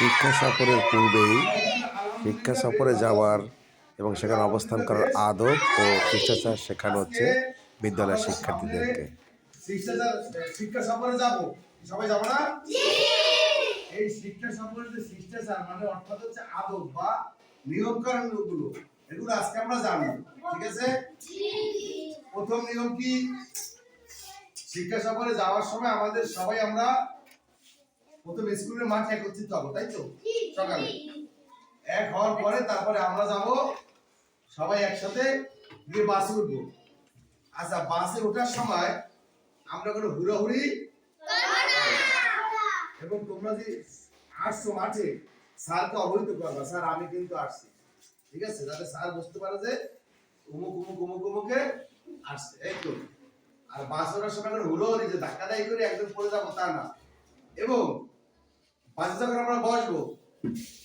শিক্ষা সফরের পূর্বেই শিক্ষা সফরে যাওয়ার এবং সেখানে অবস্থান করার আদব ও শিষ্টাচার শেখানো হচ্ছে বিদ্যালয়ের শিক্ষার্থীদেরকে। শিক্ষা শিক্ষা সফরে যাব। সবাই যাব না? এই শিক্ষা সফরে যে শিষ্টাচার মানে অর্থাৎ হচ্ছে আদব বা নিয়ম এগুলো আজকে আমরা জানব ঠিক আছে? প্রথম নিয়ম কি? শিক্ষা সফরে যাওয়ার সময় আমাদের সবাই আমরা প্রথম স্কুলের মাঠে একত্রিত হব তাই তো? সকালে। এক হওয়ার পরে তারপরে আমরা যাব সবাই একসাথে গিয়ে বাসে উঠবো। আচ্ছা বাসে ওঠার সময় আমরা কোনো হুড়োহুড়ি? এবং তোমরা যে আসছো মাঠে স্যারকে অবহিত করবা স্যার আমি কিন্তু আসছি। ঠিক আছে? যাতে স্যার বুঝতে পারে যে উমুক উমুক উমুক উমুকে আসছে এই তো। আর বাস ওঠার সময় কোনো হুড়োহুড়ি যে ধাক্কা দায়ী করে একদম পড়ে যাব তা না। এবং বাসে যখন আমরা বসবো,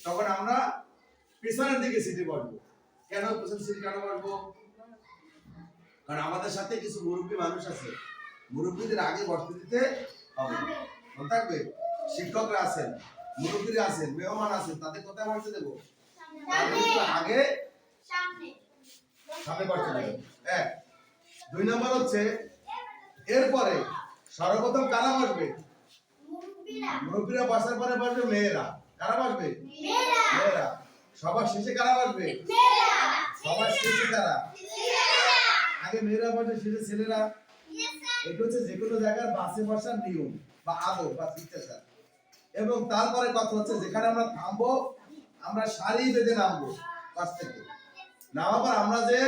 তখন আমরা পেছনের দিকে সিটে বসবো। কেন পেছন সিটে কেন বসবো? কারণ আমাদের সাথে কিছু মুরব্বী মানুষ আছে। মুরব্বীদের আগে বসতে দিতে হবে। মনে থাকবে? শিক্ষকরা আছেন, মুরব্বীরা আছেন, মেহমান আছেন, তাদের কোথায় বসতে দেবো। আগে সামনে বসতে দেবো। এক। দুই নম্বর হচ্ছে, এরপরে সর্বপ্রথম কারা বসবে? মুরব্বীরা। বসার পরে বসবে মেয়েরা। কারা বসবে? মেয়েরা। সবার শেষে কারা বসবে? সবার শেষে কারা? আগে মেয়েরা বসে শেষে ছেলেরা। এটা হচ্ছে যে কোনো জায়গার বাসে বসার নিয়ম বা আদব বা শিষ্টাচার। এবং তারপরে কথা হচ্ছে যেখানে আমরা থামবো আমরা সারি বেঁধে নামবো বাস থেকে। নামার পর আমরা যে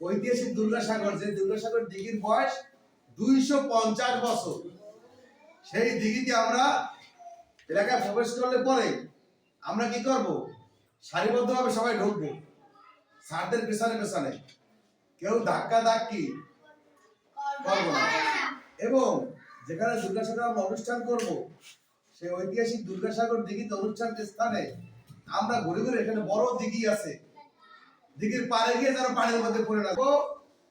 ঐতিহাসিক দুর্গাসাগর যে দুর্গাসাগর দিঘির বয়স দুইশো পঞ্চাশ বছর। সেই দিঘিতে আমরা এলাকায় প্রবেশ করলে পরে আমরা কি করব? সারিবদ্ধভাবে সবাই ঢুকবো। সারদের পেছনে পেছনে। কেউ ধাক্কা ধাক্কি করব না। এবং যেখানে দুর্গাসাগর আমরা অনুষ্ঠান করব, সেই ঐতিহাসিক দুর্গাসাগর দিঘিতে অনুষ্ঠান স্থানে আমরা ঘুরে ঘুরে এখানে বড় দিঘি আছে। দিঘির পাড়ে গিয়ে যেন পানির মধ্যে পড়ে না।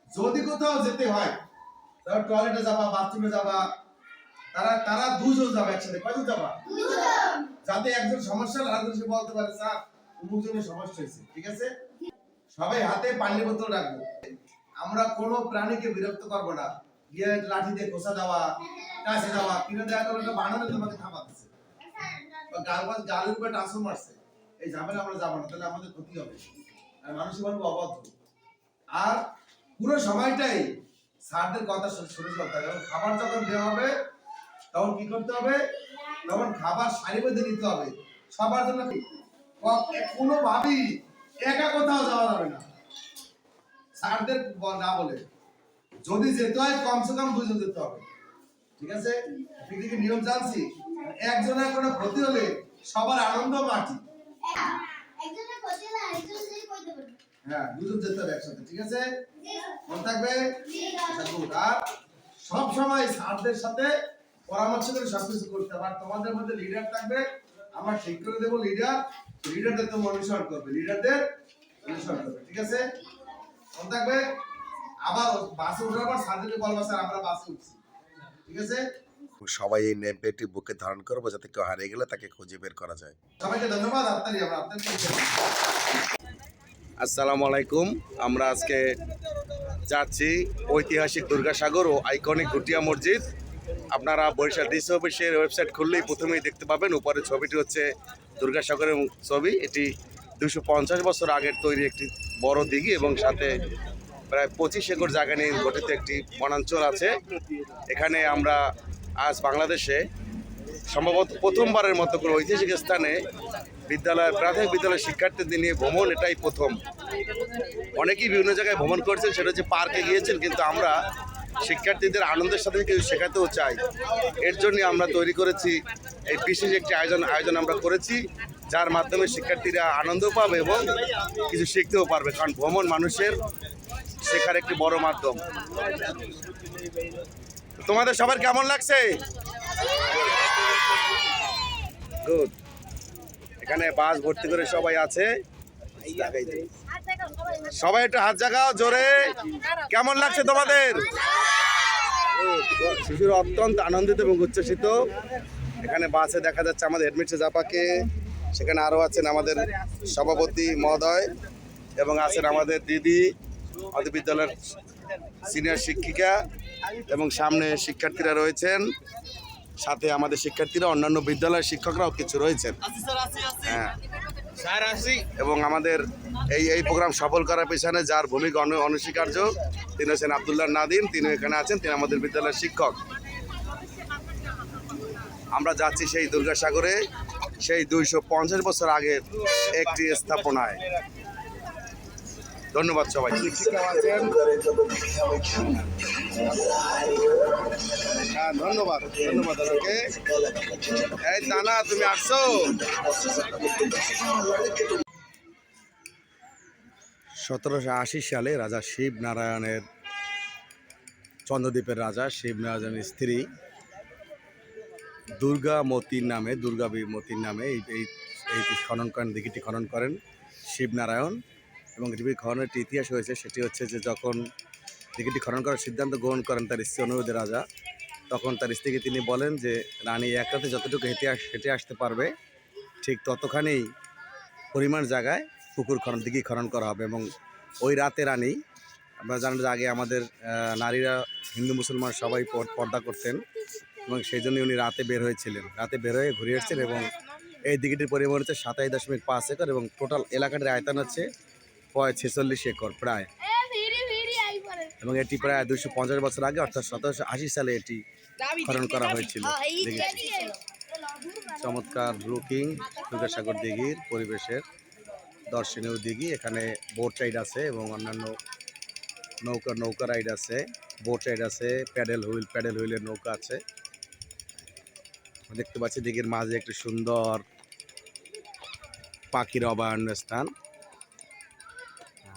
যদি কোথাও যেতে হয় টয়লেটে যাবা বাথরুমে যাবা তারা তারা দুজন যাবে একসাথে। কয়জন যাবা? যাতে একজন সমস্যা আরেকজন সে বলতে পারে স্যার অমুক জনের সমস্যা হয়েছে। ঠিক আছে? সবাই হাতে পানির বোতল রাখব। আমরা কোনো প্রাণীকে বিরক্ত করব না। গিয়ে লাঠি দিয়ে খোসা দেওয়া কাছে যাওয়া কিনে গেলো একটা বানানো তোমাকে থামাতেছে বা গাল গালের উপরে টাসন মারছে। এই ঝামেলা আমরা যাব না তাহলে আমাদের ক্ষতি হবে। আর মানুষের বলব অবাধ্য। আর পুরো সময়টাই স্যারদের কথা শুনে শুনে চলতে হবে। খাবার যখন দেওয়া হবে তখন কি করতে হবে? তখন খাবার সারি বেঁধে নিতে হবে। সবার জন্য কোনো ভাবেই একা কোথাও যাওয়া যাবে না। স্যারদের না বলে। যদি যেতে হয় কমসে কম দুজন যেতে হবে। ঠিক আছে? পিকনিকের নিয়ম জানছি? একজনের কোনো ক্ষতি হলে সবার আনন্দ মাটি। হ্যাঁ দুজন যেতে হবে একসাথে ঠিক আছে? মনে থাকবে? আচ্ছা, সব সময় স্যারদের সাথে পরামর্শ করে সবকিছু করতে হবে। আর তোমাদের মধ্যে লিডার থাকবে আমরা ঠিক করে দেবো লিডার লিডারদের অনুসরণ করবে লিডারদের অনুসরণ করবে ঠিক আছে? মনে থাকবে? আবার বাসে ওঠার পর বলব স্যার আমরা বাসে উঠছি ঠিক আছে? সবাই এই নেম প্লেটটি বুকে ধারণ করব যাতে কেউ হারিয়ে গেলে তাকে খুঁজে বের করা যায়। সবাইকে ধন্যবাদ আপনারই আমরা আপনাদের আসসালামু আলাইকুম আমরা আজকে যাচ্ছি ঐতিহাসিক দুর্গাসাগর ও আইকনিক গুটিয়া মসজিদ। আপনারা বরিশাল ডিসি অফিসের ওয়েবসাইট খুললেই প্রথমেই দেখতে পাবেন। উপরে ছবিটি হচ্ছে দুর্গাসাগরের ছবি। এটি দুশো পঞ্চাশ বছর আগের তৈরি একটি বড় দিঘি এবং সাথে প্রায় পঁচিশ একর জায়গা নিয়ে গঠিত একটি বনাঞ্চল আছে। এখানে আমরা আজ বাংলাদেশে সম্ভবত প্রথমবারের মতো করে ঐতিহাসিক স্থানে বিদ্যালয়, প্রাথমিক বিদ্যালয়ের শিক্ষার্থীদের নিয়ে ভ্রমণ, এটাই প্রথম। অনেকেই বিভিন্ন জায়গায় ভ্রমণ করছেন, সেটা হচ্ছে পার্কে গিয়েছেন, কিন্তু আমরা শিক্ষার্থীদের আনন্দের সাথে কিছু শেখাতেও চাই এর জন্য আমরা তৈরি করেছি এই বিশেষ একটি আয়োজন আয়োজন আমরা করেছি, যার মাধ্যমে শিক্ষার্থীরা আনন্দ পাবে এবং কিছু শিখতেও পারবে, কারণ ভ্রমণ মানুষের শেখার একটি বড় মাধ্যম। তোমাদের সবার কেমন লাগছে? গুড এখানে বাস ভর্তি করে সবাই আছে। সবাই একটু হাত জাগাও, জোরে। কেমন লাগছে তোমাদের? শিশুর অত্যন্ত আনন্দিত এবং উচ্ছ্বসিত। এখানে বাসে দেখা যাচ্ছে আমাদের হেডমিস্টার জাপাকে সেখানে আরও আছেন আমাদের সভাপতি মহোদয় এবং আছেন আমাদের দিদি আমাদের বিদ্যালয়ের সিনিয়র শিক্ষিকা এবং সামনে শিক্ষার্থীরা রয়েছেন। সাথে আমাদের শিক্ষার্থীরা অন্যান্য বিদ্যালয়ের শিক্ষকরাও কিছু রয়েছেন। হ্যাঁ। এবং আমাদের এই এই প্রোগ্রাম সফল করার পেছনে যার ভূমিকা অন- অনস্বীকার্য, তিনি হচ্ছেন আবদুল্লাহ নাদিম, তিনি এখানে আছেন, তিনি আমাদের বিদ্যালয়ের শিক্ষক। আমরা যাচ্ছি সেই দুর্গাসাগরে, সেই দুইশো পঞ্চাশ বছর আগের একটি স্থাপনায়। ধন্যবাদ সবাই হ্যাঁ ধন্যবাদ ধন্যবাদ ওকে এই তুমি আসছো? সতেরোশো আশি সালে রাজা শিব নারায়ণের চন্দ্রদ্বীপের রাজা শিব নারায়ণের স্ত্রী দুর্গা মতির নামে, দুর্গা মতির নামে এই এই খনন করেন দিঘিটি খনন করেন শিবনারায়ণ এবং দিঘি খননের ইতিহাস হয়েছে সেটি হচ্ছে যে যখন দিঘিটি খনন করার সিদ্ধান্ত গ্রহণ করেন তার স্ত্রী অনুরোধে রাজা। তখন তার স্ত্রীকে তিনি বলেন যে, রানী, এক রাতে যতটুকু হেঁটে হেঁটে আসতে পারবে, ঠিক ততখানি পরিমাণ জায়গায় পুকুর খনন, দিঘি খনন করা হবে। এবং ওই রাতে রানী, আমরা জানেন যে আগে আমাদের নারীরা হিন্দু, মুসলমান সবাই পর- পর্দা করতেন এবং সেই জন্য উনি রাতে বের হয়েছিলেন। রাতে বের হয়ে ঘুরে এসেছেন এবং এই দিঘিটির পরিমাণ হচ্ছে সাতাশ দশমিক পাঁচ একর এবং টোটাল এলাকাটির আয়তন হচ্ছে প্রায় ছেচল্লিশ একর প্রায়। এবং এটি প্রায় দুশো পঞ্চাশ বছর আগে, অর্থাৎ সতেরোশো আশি সালে এটি খনন করা হয়েছিল। চমৎকার লুকিং দুর্গাসাগর দিঘির পরিবেশের দর্শনীয় দিঘি। এখানে বোট রাইড আছে এবং অন্যান্য নৌকা নৌকা রাইড আছে বোট রাইড আছে প্যাডেল হুইল প্যাডেল হুইলের নৌকা আছে। দেখতে পাচ্ছি দিঘির মাঝে একটি সুন্দর পাখির অভয়ারণ্য স্থান।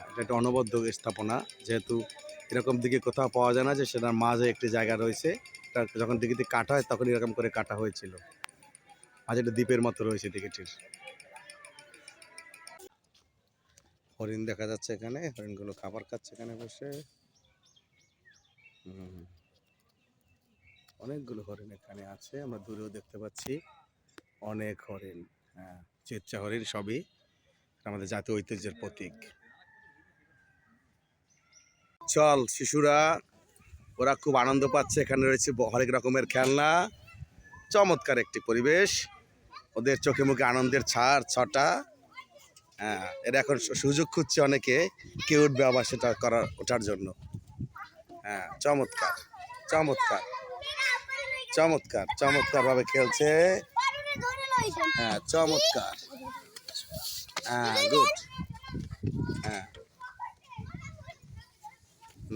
এটা একটা অনবদ্য স্থাপনা, যেহেতু এরকম দিকে কোথাও পাওয়া যায় না যে সেটার মাঝে একটি জায়গা রয়েছে। যখন দিঘিতে কাটা হয় তখন এরকম করে কাটা হয়েছিল। মাঝে একটা দ্বীপের মতো রয়েছে দিঘিটির। হরিণ দেখা যাচ্ছে এখানে। হরিণগুলো খাবার খাচ্ছে এখানে বসে। অনেকগুলো হরিণ এখানে আছে, আমরা দূরেও দেখতে পাচ্ছি। অনেক হরিণ হ্যাঁ চেচ্চা হরিণ সবই আমাদের জাতীয় ঐতিহ্যের প্রতীক। চল শিশুরা, ওরা খুব আনন্দ পাচ্ছে। এখানে রয়েছে হরেক রকমের খেলনা। চমৎকার একটি পরিবেশ। ওদের চোখে মুখে আনন্দের ছাড়, ছটা। হ্যাঁ এরা এখন সুযোগ খুঁজছে অনেকে, কে উঠবে আবার সেটা করার, ওঠার জন্য। হ্যাঁ চমৎকার চমৎকার চমৎকার চমৎকার ভাবে খেলছে। হ্যাঁ চমৎকার। হ্যাঁ গুড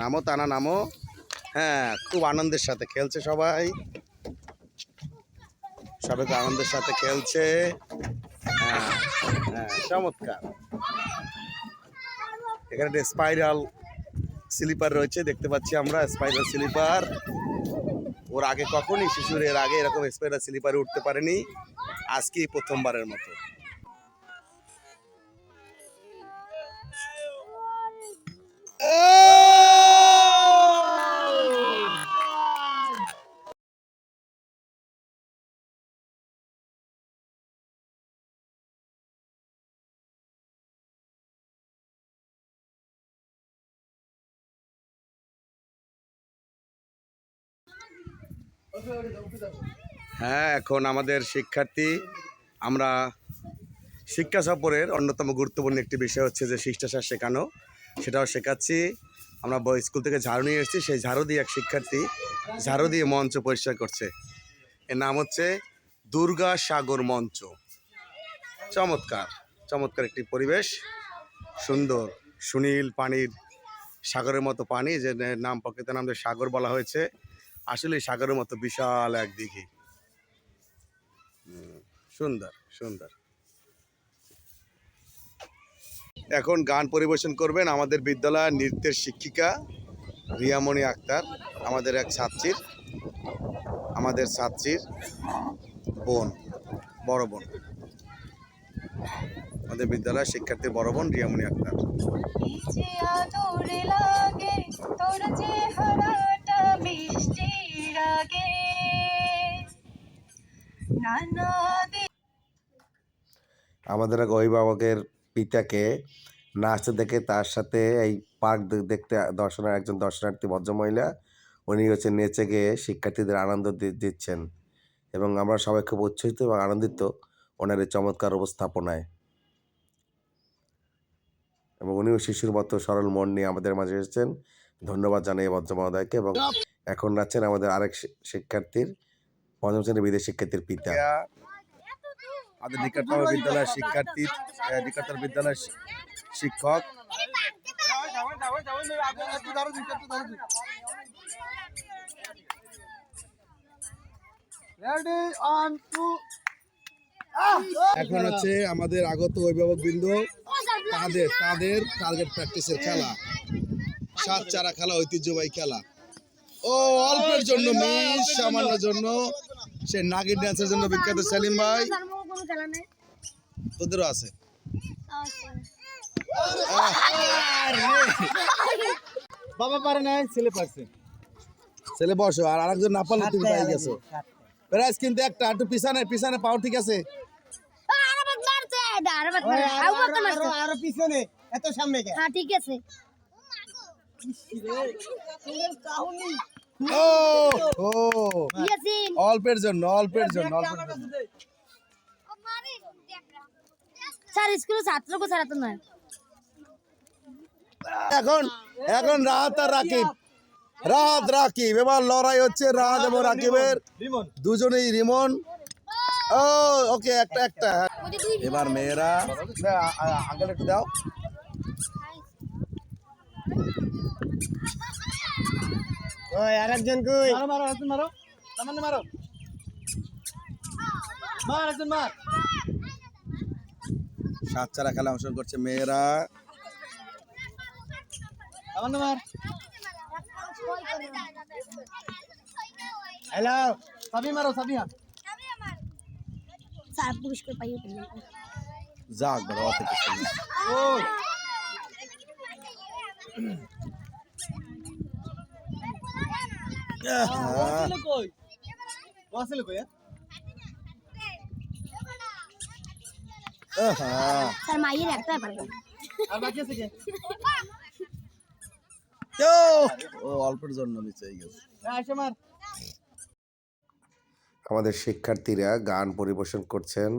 নামো তানা নামো। হ্যাঁ খুব আনন্দের সাথে খেলছে সবাই। সবাই খুব আনন্দের সাথে খেলছে। হ্যাঁ হ্যাঁ চমৎকার। এখানে একটা স্পাইরাল স্লিপার রয়েছে, দেখতে পাচ্ছি আমরা স্পাইরাল স্লিপার ওর আগে কখনই শিশুর এর আগে এরকম স্পাইরাল স্লিপারে উঠতে পারেনি। আজকেই প্রথমবারের মতো। হ্যাঁ এখন আমাদের শিক্ষার্থী, আমরা শিক্ষা সফরের অন্যতম গুরুত্বপূর্ণ একটি বিষয় হচ্ছে যে শিষ্টাচার শেখানো। সেটাও শেখাচ্ছি। আমরা স্কুল থেকে ঝাড়ু নিয়ে এসেছি, সেই ঝাড়ু দিয়ে এক শিক্ষার্থী ঝাড়ু দিয়ে মঞ্চ পরিষ্কার করছে। এর নাম হচ্ছে দুর্গা সাগর মঞ্চ। চমৎকার চমৎকার একটি পরিবেশ। সুন্দর, সুনীল পানির সাগরের মতো পানি, যে নাম প্রকৃত নাম যে সাগর বলা হয়েছে। আসলে সাগরের মতো বিশাল এক দিঘি। সুন্দর সুন্দর। এখন গান পরিবেশন করবেন আমাদের বিদ্যালয়ের নৃত্যের শিক্ষিকা রিয়ামণি আক্তার, আমাদের এক ছাত্রীর, আমাদের ছাত্রীর বোন, বড় বোন। আমাদের বিদ্যালয়ের শিক্ষার্থীর বড় বোন রিয়ামণি আক্তার। আমাদের এক অভিভাবকের পিতাকে নাচতে দেখে তার সাথে এই পার্ক দেখতে দর্শনা একজন দর্শনার্থী ভদ্রমহিলা, উনি হচ্ছে নেচে গিয়ে শিক্ষার্থীদের আনন্দ দিচ্ছেন। এবং আমরা সবাই খুব উচ্ছ্বসিত এবং আনন্দিত ওনার এই চমৎকার উপস্থাপনায়। এবং উনিও শিশুর মতো সরল মন নিয়ে আমাদের মাঝে এসেছেন। ধন্যবাদ জানাই ভদ্র মহোদয়কে এবং এখন নাচছেন আমাদের আরেক শিক্ষার্থীর পঞ্চম শ্রেণির বিদেশ শিক্ষার্থীর পিতা। আমাদের নিকটতম বিদ্যালয়ের শিক্ষার্থী নিকটতম বিদ্যালয়ের শিক্ষক। এখন হচ্ছে আমাদের আগত অভিভাবক বৃন্দ তাদের তাদের টার্গেট প্র্যাকটিসের খেলা। সাত চারা খেলা ঐতিহ্যবাহী খেলা ও অল্পের জন্য মিস সামান্য জন্য সে নাগিন ড্যান্সের জন্য বিখ্যাত সেলিম ভাই তোদেরও আছে বাবা পারে না ছেলে পারছে ছেলে বসো আর আরেকজন না পারলে তুমি পাই গেছো কিন্তু একটা একটু পিছনে পিছনে পাও ঠিক আছে আরও আরও পিছনে এত সামনে হ্যাঁ ঠিক আছে ও ও। অল্পের জন্য অল্পের জন্য অল্পের জন্য। স্যার স্কুলে ছাত্রকে ছাড়া তো নয়। এখন এখন রাহাত আর রাকিব। রাহাত রাকিব। এবার লড়াই হচ্ছে রাহাত এবং রাকিবের। দুজনেই রিমন। ও ওকে একটা একটা এবার মেয়েরা আঙ্কেল একটু দাও। ওই আরেকজন কই? মারো মারো একজন মারো। সামান্য মারো। মার একজন মার। সাত চারা খেলা অংশগ্রহণ করছে মেয়েরা। সামান্য মার। হ্যালো সাবি মারো সাবিয়া। স্যার পুরস্কার পাইয়ে যাক বড় অত ও আহ, কই? ওয়াসিল কই আহা। স্যার মাইয়ের একটা পারবে আর বাকি আছে কে? ও, ও অল্পের জন্য নিচে গেছে। হ্যাঁ মার। আমাদের শিক্ষার্থীরা গান পরিবেশন করছেন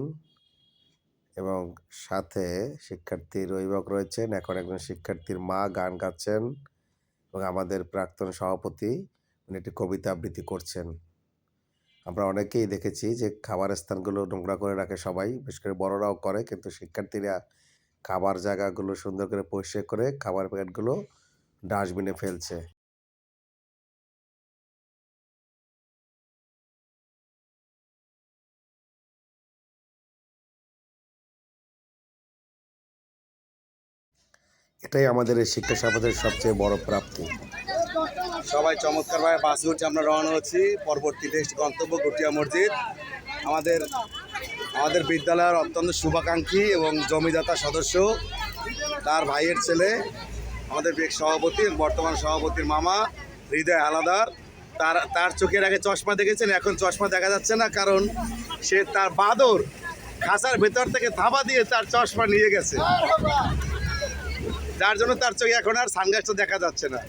এবং সাথে শিক্ষার্থীর অভিভাবক রয়েছেন। এখন একজন শিক্ষার্থীর মা গান গাচ্ছেন এবং আমাদের প্রাক্তন সভাপতি উনি একটি কবিতা আবৃত্তি করছেন। আমরা অনেকেই দেখেছি যে খাবার স্থানগুলো নোংরা করে রাখে সবাই, বিশেষ করে বড়রাও করে, কিন্তু শিক্ষার্থীরা খাবার জায়গাগুলো সুন্দর করে পরিষ্কার করে খাবার প্যাকেটগুলো ডাস্টবিনে ফেলছে। এটাই আমাদের এই শিক্ষা সমাজের সবচেয়ে বড় প্রাপ্তি। সবাই চমৎকারভাবে বাস উঠছে আমরা রওনা হচ্ছি। পরবর্তী নেক্সট গন্তব্য গুটিয়া মসজিদ। আমাদের আমাদের বিদ্যালয়ের অত্যন্ত শুভাকাঙ্ক্ষী এবং জমিদাতা সদস্য, তার ভাইয়ের ছেলে, আমাদের সভাপতি বর্তমান সভাপতির মামা, হৃদয় আলাদার তার তার চোখের আগে চশমা দেখেছেন, এখন চশমা দেখা যাচ্ছে না, কারণ সে তার বাদর খাসার ভেতর থেকে থাবা দিয়ে তার চশমা নিয়ে গেছে। যার জন্য তার চোখে এখন আর সানগ্লাসটা দেখা যাচ্ছে না।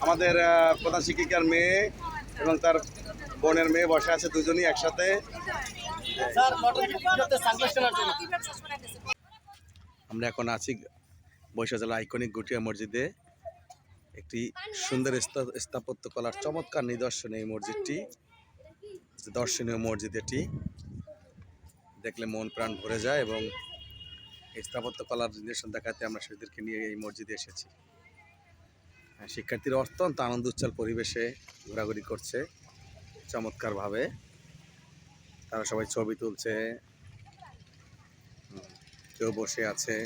আমাদের প্রধান শিক্ষিকার মেয়ে এবং তার বোনের মেয়ে বসে আছে দুজনই একসাথে। আমরা এখন আছি বৈশা জেলা আইকনিক গুটিয়া মসজিদে। একটি সুন্দর স্থা- স্থাপত্য কলার চমৎকার নিদর্শন এই মসজিদটি। দর্শনীয় মসজিদ এটি। দেখলে মন প্রাণ ভরে যায় এবং স্থাপত্য কলার নিদর্শন দেখাতে আমরা সেদেরকে নিয়ে এই মসজিদে এসেছি। শিক্ষার্থীরা অত্যন্ত আনন্দ উচ্ছ্বাল পরিবেশে ঘোরাঘুরি করছে চমৎকারভাবে। তারা সবাই ছবি তুলছে কেউ বসে আছে।